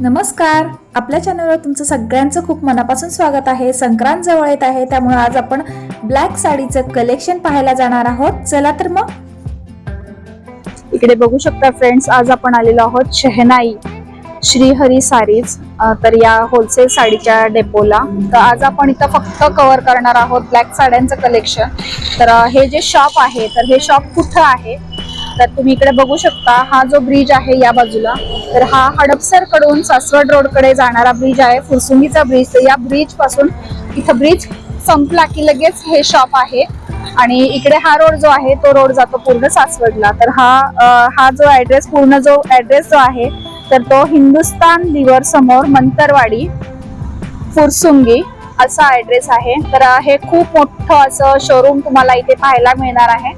नमस्कार. आपल्या चॅनलवर तुमचं सगळ्यांचं खूप मनापासून स्वागत आहे. संक्रांत जवळ येत आहे त्यामुळे आज आपण ब्लॅक साडीचं कलेक्शन पाहायला जाणार आहोत. चला तर मग. इकडे बघू शकता फ्रेंड्स आज आपण आलेलो आहोत शहनाई. श्रीहरी सारीज तर या होलसेल साडीच्या डेपोला तर आज आपण इथं फक्त कव्हर करणार आहोत ब्लॅक साड्यांचं कलेक्शन तर हे जे शॉप आहे तर हे शॉप कुठं आहे? तर तुम्ही इकडे बघू शकता हा जो ब्रिज आहे या बाजूला तर हा हडपसरकडून सासवड रोडकडे जाणारा ब्रिज आहे फुरसुंगीचा ब्रिज तर या ब्रिजपासून इथं ब्रिज संपला की लगेच हे शॉप आहे. आणि इकडे हा रोड जो आहे तो रोड जातो पूर्ण सासवडला. तर हा हा जो ऍड्रेस पूर्ण जो ऍड्रेस जो आहे तर तो हिंदुस्तान दिवर समोर मंतरवाडी फुरसुंगी असा ऍड्रेस आहे. तर हे खूप मोठं असं शोरूम तुम्हाला इथे पाहायला मिळणार आहे.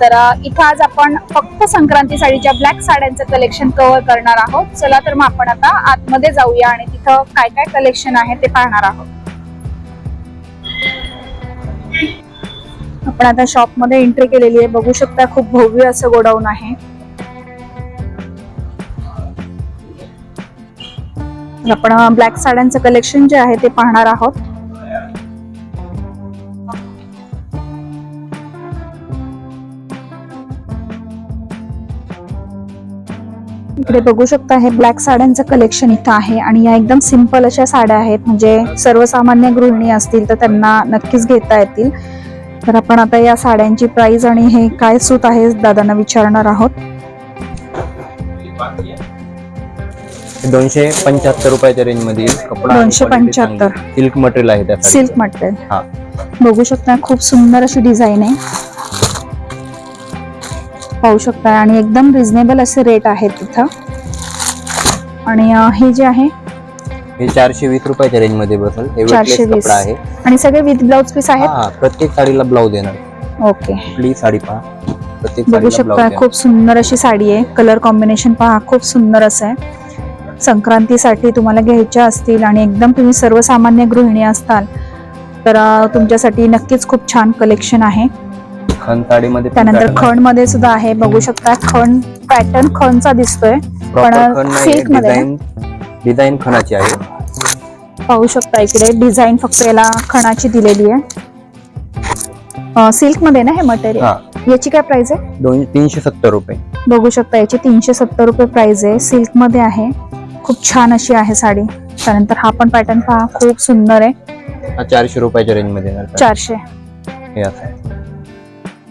तर इथं आज आपण फक्त संक्रांती साडीच्या ब्लॅक साड्यांचं कलेक्शन कव्हर करणार आहोत. चला तर मग आपण आता आतमध्ये जाऊया आणि तिथं काय काय कलेक्शन आहे ते पाहणार आहोत. आपण आता शॉपमध्ये एंट्री केलेली आहे. बघू शकता खूप भव्य असं गोडाऊन आहे. आपण ब्लॅक साड्यांचं कलेक्शन जे आहे ते पाहणार आहोत. इकडे बघू शकता हे ब्लॅक साड्यांचं कलेक्शन इथं आहे आणि या एकदम सिंपल अशा साड्या आहेत. म्हणजे सर्वसामान्य गृहिणी असतील तर त्यांना नक्कीच घेता येतील. तर आपण आता या साड्यांची प्राइस आणि हे काय सूत आहे दादांना विचारणार आहोत. दोनशे पंच्याहत्तर रुपयाच्या रेंजमध्ये. कपडा आणि 275. सिल्क मटेरियल आहे सिल्क मटेरियल हा. बघू शकता खूप सुंदर अशी डिझाईन आहे. पाहू शकता. आणि एकदम रिझनेबल असे रेट आहेत तिथं. आणि हे जे आहे हे चारशे वीस रुपयाच्या रेंजमध्ये बसेल. हे चारशे वेटलेस वीस. कपडा आहे. आणि सगळे विथ ब्लाउज पीस आहेत? हा प्रत्येक साडीला ब्लाऊज येणार ओके. कुठलीही साडी पहा. प्रत्येक बघू साडीला शकता ब्लाऊज खूप सुंदर अशी साडी आहे. कलर कॉम्बिनेशन पहा खूप सुंदर असं आहे. संक्रांतीसाठी तुम्हाला घ्यायच्या असतील आणि एकदम तुम्ही सर्वसामान्य गृहिणी असताल तर अं, तुमच्यासाठी नक्कीच खूप छान कलेक्शन आहे. खण साडीमध्ये त्यानंतर खणमध्ये सुद्धा आहे. बघू शकता खण पॅटर्न खणचा दिसतोय. पण सिल्कमध्ये डिझाईन खणाची आहे. पाहू शकता इकडे डिझाईन फक्त याला खणाची दिलेली आहे. सिल्कमध्ये ना हे मटेरियल याची काय प्राइस आहे? दोन तीनशे सत्तर रुपये. बघू शकता याची तीनशे सत्तर रुपये प्राइस आहे. सिल्कमध्ये आहे. खूप छान अशी आहे साडी. त्यानंतर हा पण पॅटर्न पहा खूप सुंदर आहे. चारशे रुपयाच्या रेंजमध्ये चारशे.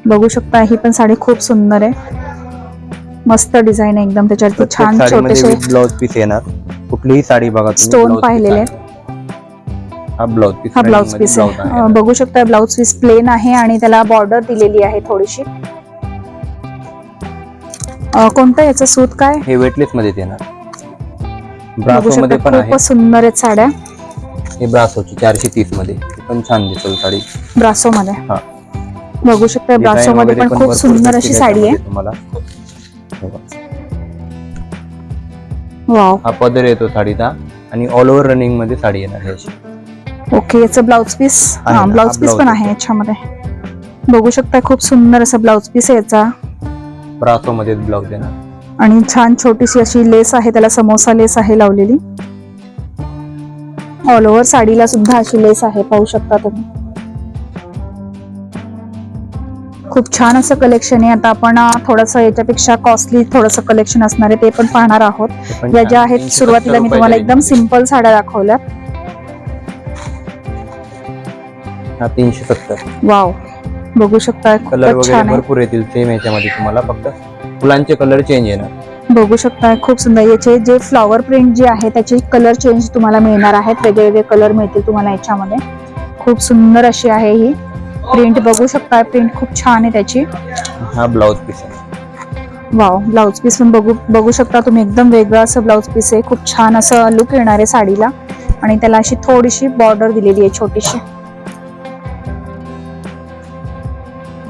बघू शकता ही पण साडी खूप सुंदर आहे. मस्त डिझाईन आहे एकदम त्याच्यावरती छान छोटेसे विथ ब्लाऊज पीस येणार. कुठलीही साडी बघा स्टोन पाहिलेले. हा ब्लाऊज पीस हा ब्लाउज पीस बघू शकता ब्लाउज पीस प्लेन आहे आणि त्याला बॉर्डर दिलेली आहे थोडीशी. कोणतं याचं सूत काय? हे वेटलेस मध्ये येणार. ब्रासो मध्ये पण आहे. खूपच सुंदर आहेत साड्या. हे ब्रासोची चारशे तीसमध्ये. पण छान दिसेल साडी. ब्रासो मध्ये हा. बघू शकता ब्रासो मध्ये पण खूप सुंदर अशी साडी आहे. तुम्हाला. हे बघा. वाव. हा पदर येतो साडीचा आणि ऑल ओव्हर रनिंगमध्ये साडी येणार आहे अशी. ओके याचं ब्लाउज पीस. हा ब्लाउज पीस पण आहे. आहे. याच्यामध्ये. बघू शकता खूप सुंदर असं ब्लाउज पीस आहे याचा. ब्रासो मध्ये ब्लाउज येणार आणि छान छोटीशी अशी लेस आहे त्याला समोसा लेस आहे लावलेली. ऑल ओव्हर साडीला सुद्धा अशी लेस आहे पाहू शकता तुम्ही. खूप छान असं कलेक्शन आहे. आता आपण थोडस याच्यापेक्षा कॉस्टली थोडस कलेक्शन असणार आहे ते पण पाहणार आहोत. या. ज्या आहेत 370 सुरुवातीला मी तुम्हाला एकदम सिंपल साड्या दाखवल्या. तीनशे सत्तर. वाव बघू शकता कलर वगैरे भरपूर येतील सेम याच्यामध्ये तुम्हाला फक्त. फुलांचे कलर चेंज येणार. बघू शकता खूप सुंदर. याचे जे फ्लॉवर प्रिंट जे आहे त्याचे कलर चेंज तुम्हाला मिळणार आहेत. वेगळे वेगळे कलर मिळतील तुम्हाला याच्यामध्ये. खूप सुंदर अशी आहे ही. प्रिंट बघू शकता प्रिंट खूप छान आहे त्याची. हा ब्लाउज पीस आहे. वाव ब्लाउज पीस पण बघू बघू शकता तुम्ही एकदम वेगळं असं ब्लाउज पीस आहे. खूप छान असं लुक येणार आहे साडीला. आणि त्याला अशी थोडीशी बॉर्डर दिलेली आहे छोटीशी.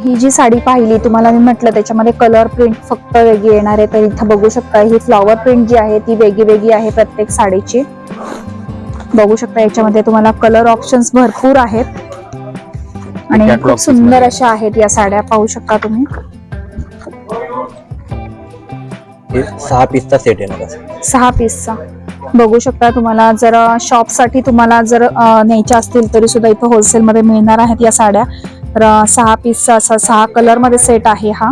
ही जी साडी पाहिली तुम्हाला मी म्हटलं त्याच्यामध्ये कलर प्रिंट फक्त वेगळी येणार आहे. तर इथं बघू शकता ही फ्लॉवर प्रिंट जी आहे ती वेगळी वेगळी आहे प्रत्येक साडीची. बघू शकता याच्यामध्ये तुम्हाला कलर ऑप्शन्स भरपूर आहेत. आणि खूप सुंदर. अशा आहेत या साड्या. पाहू शकता तुम्ही. सहा पीसचा सेट येणार सहा पीसचा बघू शकता तुम्हाला जर शॉपसाठी तुम्हाला जर न्यायच्या असतील तरी सुद्धा इथं होलसेल मध्ये मिळणार आहेत या साड्या. तर सहा पीसचा असा सहा कलरमध्ये सेट आहे हा.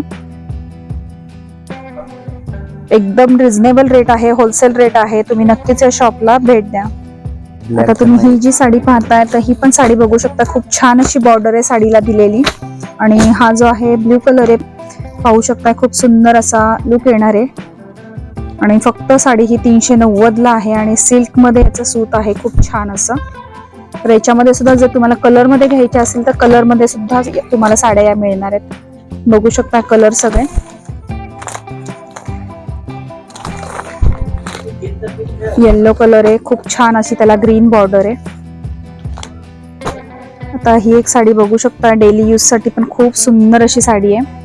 एकदम रिझनेबल रेट आहे होलसेल रेट आहे. तुम्ही नक्कीच या शॉपला भेट द्या. आता तुम्ही ही जी साडी पाहताय तर ही पण साडी बघू शकता. खूप छान अशी बॉर्डर आहे साडीला दिलेली. आणि हा जो आहे ब्ल्यू कलर आहे पाहू शकता खूप सुंदर असा लुक येणार आहे. आणि फक्त साडी ही तीनशे नव्वद ला आहे आणि सिल्कमध्ये याचं सूत आहे खूप छान असं. तर याच्यामध्ये सुद्धा जर तुम्हाला कलरमध्ये घ्यायचे असेल तर कलरमध्ये सुद्धा तुम्हाला साड्या या मिळणार आहेत. बघू शकता कलर सगळे. येल्लो कलर आहे. खूप छान अशी त्याला ग्रीन बॉर्डर आहे. आता ही एक साडी बघू शकता. डेली यूजसाठी पण खूप सुंदर अशी साडी आहे.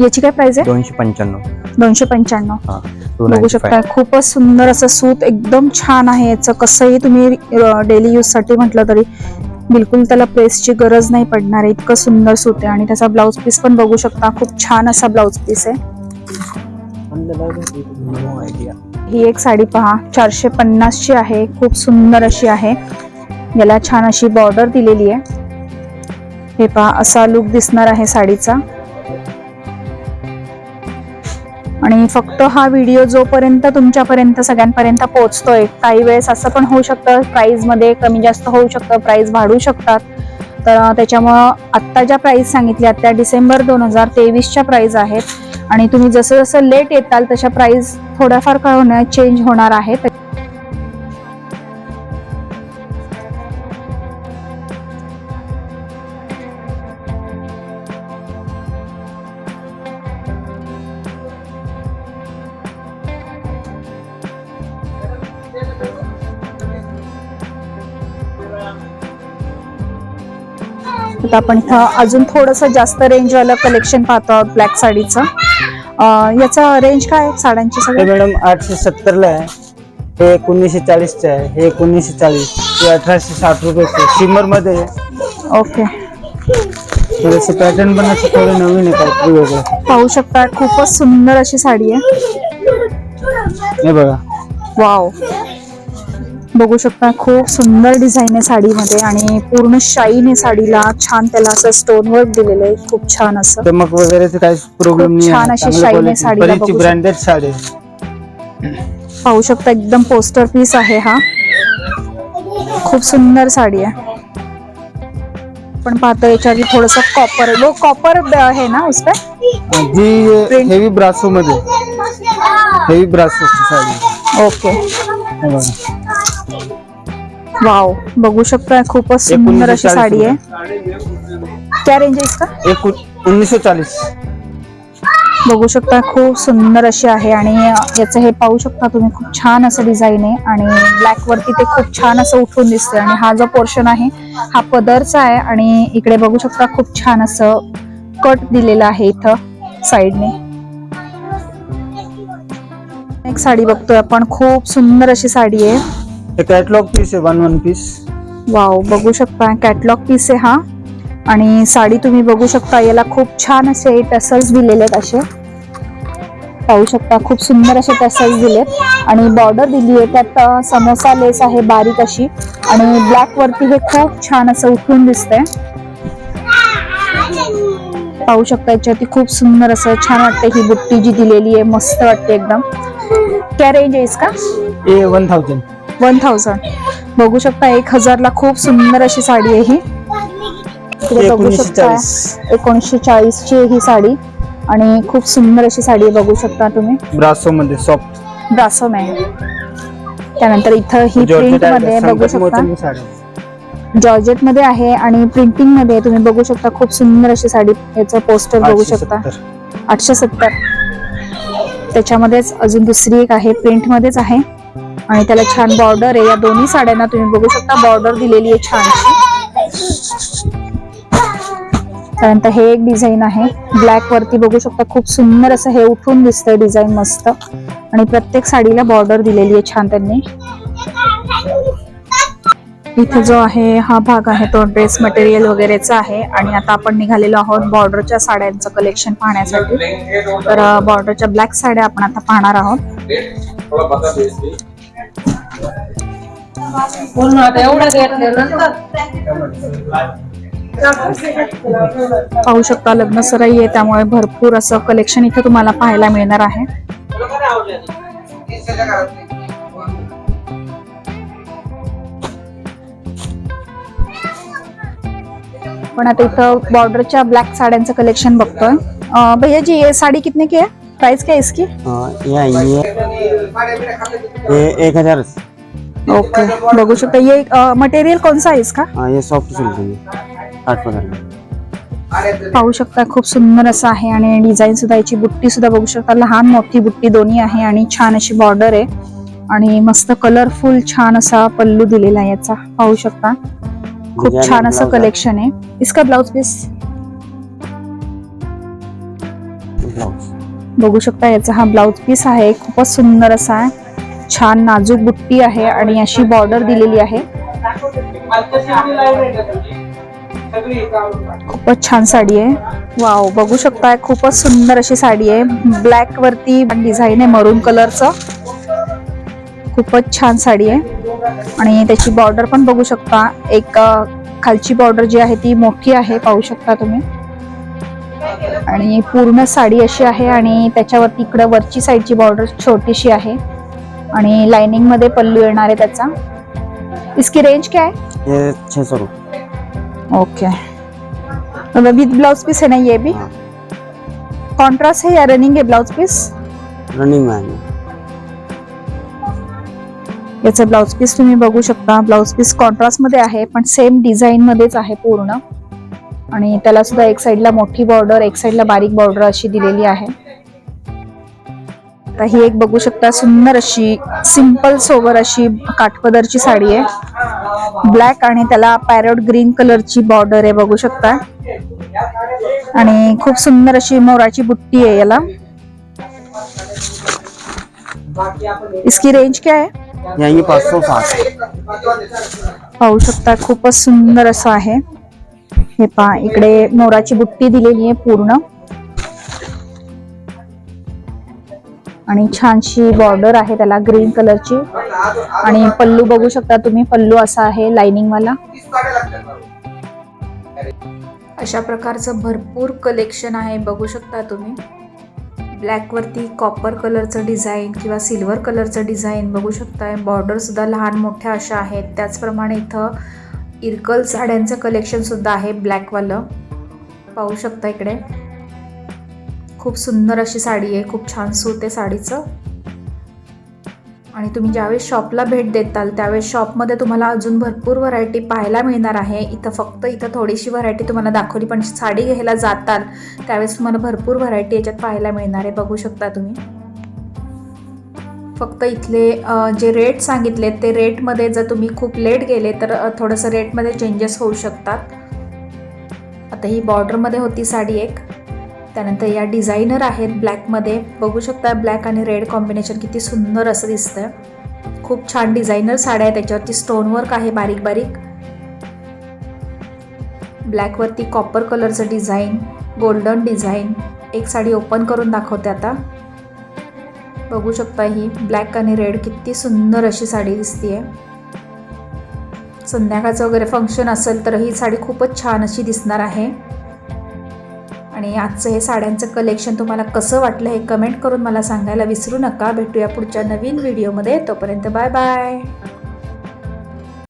याची काय प्राइस आहे? दोनशे पंच्याण्णव. दोनशे पंच्याण्णव. हा बघू शकता. खूपच सुंदर असं सूत एकदम छान आहे. याचं कसंही तुम्ही डेली यूजसाठी म्हटलं तरी बिलकुल त्याला प्रेसची गरज नाही पडणार आहे. इतकं सुंदर सूत आहे. आणि त्याचा ब्लाउज पीस पण बघू शकता. खूप छान असा ब्लाउज पीस आहे. ही एक साडी पहा. चारशे पन्नासची आहे. खूप सुंदर अशी आहे. याला छान अशी बॉर्डर दिलेली आहे. हे पहा असा लुक दिसणार आहे साडीचा. आणि फक्त हा व्हिडिओ जोपर्यंत तुमच्यापर्यंत सगळ्यांपर्यंत पोहोचतोय काही वेळेस असं पण होऊ शकतं प्राईजमध्ये कमी जास्त होऊ शकतं प्राईज वाढू शकतात. तर त्याच्यामुळं आत्ता ज्या प्राईज सांगितल्या त्या डिसेंबर दोन हजार तेवीसच्या प्राईज आहेत. आणि तुम्ही जसं जसं लेट येताल तशा प्राईज थोड्याफार काय होणार चेंज होणार आहेत आपण इथं अजून थोडंसं जास्त रेंजवालं कलेक्शन पाहतो आहोत ब्लॅक साडीचं. याचं रेंज काय आहे साड्यांची हे सगळे मॅडम आठशे सत्तर ला आहे. हे एकोणीसशे चाळीसचे आहे. हे एकोणीसशे चाळीस. हे अठराशे साठ रुपयाचे शिमरमध्ये आहे. ओके. थोडेसे पॅटर्न पण असं थोडे नवीन आहे काहीतरी वेगळं. पाहू शकता खूपच सुंदर अशी साडी आहे. हे बघा. वाव बघू शकता खूप सुंदर डिझाईन आहे साडीमध्ये आणि पूर्ण शाईन आहे साडीला. छान त्याला असं स्टोन वर्क दिलेलं आहे. खूप छान असं. चमक वगैरे काहीच प्रॉब्लेम नाही छान अशी shine आहे साडीला बघू ब्रँडेड साडी आहे. पाहू शकता एकदम पोस्टर पीस आहे हा. खूप सुंदर साडी आहे. पण पाहतो याच्यावरती थोडस कॉपर वो कॉपर है ना उस पे? जी Print. हेवी ब्रासो मध्ये. हेवी ब्रासोची साडी. ओके. वाव बघू शकता खूपच सुंदर अशी 1940 साडी आहे. क्या रेंज आहे इसका? एक उन्नीसशे चाळीस. बघू शकता खूप सुंदर अशी आहे आणि याचं हे पाहू शकता तुम्ही खूप छान असं डिझाईन आहे आणि ब्लॅक वरती ते खूप छान असं उठून दिसतंय. आणि हा जो पोर्शन आहे हा पदरचा आहे आणि इकडे बघू शकता खूप छान असं कट दिलेलं आहे इथं साईडने एक साडी बघतोय आपण खूप सुंदर अशी साडी आहे. हे कॅटलॉग पीस आहे वन वन पीस वाव बघू शकता कॅटलॉग पीस आहे हा. आणि साडी तुम्ही बघू शकता याला खूप छान असे टसल्स दिलेले आहेत असे. पाहू शकता खूप सुंदर असे टसल्स दिलेत. आणि बॉर्डर दिली आहे त्यात समोसा लेस आहे बारीक अशी. आणि ब्लॅक वरती हे खूप छान असं उठून दिसतंय. पाहू शकता याच्यावरती खूप सुंदर असं छान वाटतं ही बुट्टी जी दिलेली आहे मस्त वाटते एकदम. क्या रेंज आहे इसका? A one thousand one thousand. बघू शकता एक हजारला खूप सुंदर अशी साडी आहे ही. बघू शकता एकोणीसशे चाळीस ची ही साडी. आणि खूप सुंदर अशी साडी आहे बघू शकता तुम्ही. ब्रासो मध्ये सॉफ्ट ब्रासो मॅन. त्यानंतर इथं ही प्रिंटमध्ये बघू शकता. जॉर्जेटमध्ये आहे आणि प्रिंटिंगमध्ये तुम्ही बघू शकता खूप सुंदर अशी साडी. याचं पोस्टर बघू शकता. आठशे सत्तर. त्याच्यामध्येच अजून दुसरी एक आहे प्रिंट मध्येच आहे. आणि त्याला छान बॉर्डर आहे. या दोन्ही साड्यांना तुम्ही बघू शकता बॉर्डर दिलेली आहे छान त्यानंतर हे एक डिझाईन आहे. ब्लॅक वरती बघू शकता खूप सुंदर असं हे उठून दिसतंय डिझाईन मस्त. आणि प्रत्येक साडीला बॉर्डर दिलेली आहे छान त्यांनी. इथे जो आहे हा भाग आहे तो ड्रेस मटेरियल वगैरेचा आहे. आणि आता आपण निघालेलो आहोत बॉर्डरच्या साड्यांचं कलेक्शन पाहण्यासाठी. तर बॉर्डरच्या ब्लॅक साड्या आपण आता पाहणार आहोत. पूर्ण आता एवढं घेतल्यानंतर पाहू शकता लग्न सराई आहे त्यामुळे भरपूर असं कलेक्शन इथे तुम्हाला पाहायला मिळणार आहे. पण आता इथं बॉर्डरच्या ब्लॅक साड्यांचं कलेक्शन बघतोय. भैया जी ये साड़ी कितने की है प्राइस क्या है इसकी? ये ये एक हजार. ओके बघू शकता. ये मटेरियल कौन सा है इसका हाँ ये सॉफ्ट सिल्क है आठ पगार पाहू शकता खूप सुंदर असं आहे आणि डिझाईन सुद्धा याची बुट्टी सुद्धा बघू शकता. लहान मोठी बुट्टी दोन्ही आहे आणि छान अशी बॉर्डर आहे. आणि मस्त कलरफुल छान असा पल्लू दिलेला आहे याचा. पाहू शकता. खूप छान असं blouse आहे. कलेक्शन आहे. इसका ब्लाउज पीस ब्लाउज बघू शकता याचा हा ब्लाउज पीस आहे. खूपच सुंदर असा आहे. छान नाजूक बुट्टी आहे आणि अशी बॉर्डर दिलेली आहे. खूपच छान साडी आहे. वाव बघू शकताय खूपच सुंदर अशी साडी आहे. ब्लॅक वरती डिझाईन आहे मरून कलरचं खूपच छान साडी आहे. आणि त्याची बॉर्डर पण बघू शकता. एक खालची बॉर्डर जी आहे ती मोठी आहे पाहू शकता तुम्ही. आणि पूर्ण साडी अशी आहे आणि त्याच्यावरती इकडं वरची साईडची बॉर्डर छोटीशी आहे. आणि लाइनिंगमध्ये पल्लू येणार आहे त्याचा. इसकी रेंज क्या है? ये छह सौ रुपये. ओके विद ब्लाउज पीस है ना ये भी। कॉन्ट्रास्ट है या रनिंग है ब्लाउज पीस रनिंग आएंगे. याचं ब्लाउज पीस तुम्ही बघू शकता. ब्लाउज पीस कॉन्ट्रास्टमध्ये आहे पण सेम डिझाईन मध्येच आहे पूर्ण. आणि त्याला सुद्धा एक साईडला मोठी बॉर्डर एक साईडला बारीक बॉर्डर अशी दिलेली आहे. आता ही एक बघू शकता सुंदर अशी सिंपल सोबर अशी काठपदरची साडी आहे. ब्लॅक आणि त्याला पॅरोट ग्रीन कलरची बॉर्डर आहे बघू शकता. आणि खूप सुंदर अशी मोराची बुट्टी आहे याला. इसकी रेंज क्या है? ये साठ. पाहू शकता खूपच सुंदर असं आहे. हे पहा इकडे मोराची बुट्टी दिलेली आहे पूर्ण. आणि छानशी बॉर्डर आहे त्याला ग्रीन कलरची आणि पल्लू बघू शकता तुम्ही पल्लू असा आहे लाइनिंग वाला. अशा प्रकारचं भरपूर कलेक्शन आहे बघू शकता तुम्ही. ब्लॅकवरती कॉपर कलरचं डिझाईन किंवा सिल्वर कलरचं डिझाईन बघू शकताय. बॉर्डरसुद्धा लहान मोठ्या अशा आहेत. त्याचप्रमाणे इथं इरकल साड्यांचं कलेक्शनसुद्धा आहे ब्लॅकवालं पाहू शकता इकडे. खूप सुंदर अशी साडी आहे खूप छान सूत आहे साडीचं. आणि तुम्ही ज्यावेळेस शॉपला भेट देताल त्यावेळेस शॉपमध्ये तुम्हाला अजून भरपूर व्हरायटी पाहायला मिळणार आहे. इथं फक्त इथं थोडीशी व्हरायटी तुम्हाला दाखवली पण साडी घ्यायला जाताल त्यावेळेस तुम्हाला भरपूर व्हरायटी याच्यात पाहायला मिळणार आहे. बघू शकता तुम्ही. फक्त इथले जे रेट सांगितले ते रेटमध्ये जर तुम्ही खूप लेट गेले तर थोडंसं रेटमध्ये चेंजेस होऊ शकतात. आता ही बॉर्डरमध्ये होती साडी एक. त्यानंतर या डिझायनर आहेत ब्लॅकमध्ये. बघू शकता ब्लॅक आणि रेड कॉम्बिनेशन किती सुंदर असं दिसतंय. खूप छान डिझायनर साड्या आहे त्याच्यावरती स्टोन वर्क आहे बारीक बारीक. ब्लॅकवरती कॉपर कलरचं डिझाईन गोल्डन डिझाईन एक साडी ओपन करून दाखवते आता. बघू शकता ही ब्लॅक आणि रेड किती सुंदर अशी साडी दिसतीये. संध्याकाळचं वगैरे फंक्शन असेल तर ही साडी खूपच छान अशी दिसणार आहे. आणि आजचं हे साड्यांचं कलेक्शन तुम्हाला कसं वाटलं हे कमेंट करून मला सांगायला विसरू नका. भेटूया पुढच्या नवीन व्हिडिओमध्ये तोपर्यंत बाय बाय